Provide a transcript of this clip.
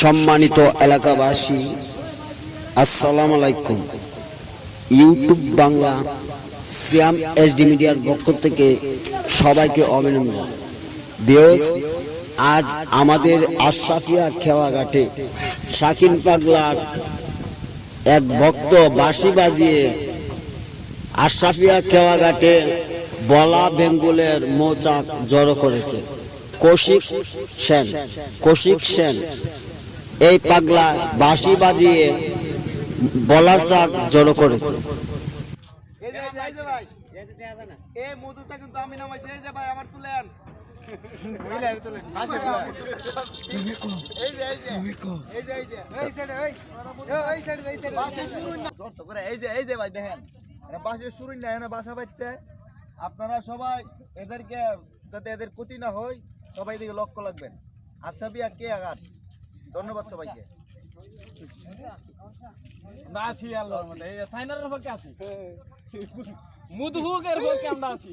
সম্মানিত এলাকাবাসী, আসসালাম আলাইকুম। ইউটিউব বাংলা সিয়াম এসডি মিডিয়ার পক্ষ থেকে সবাইকে অভিনন্দন। বিয়স আজ আমাদের আশরাফিয়া খেওয়াঘাটে শাকিন পাগলার এক ভক্ত বাঁশি বাজিয়ে আশরাফিয়া খেওয়াঘাটে বলা বেঙ্গলের মৌচাক জড়ো করেছে। কৌশিক সেন কৌশিক সেন এই পাগলা বাঁশি বাজিয়ে বলার চাক জড়ো করেছে। এই এই যে ভাই। আপনারা সবাই এদেরকে, যাতে এদের ক্ষতি না হয়, সবাই দিকে লক্ষ্য রাখবেন। আশাবিয়া কে আঘাত ধন্যবাদ সবাইকে। আমরা আছি আল্লাহর মধ্যে ফাইনালের আমরা আছি।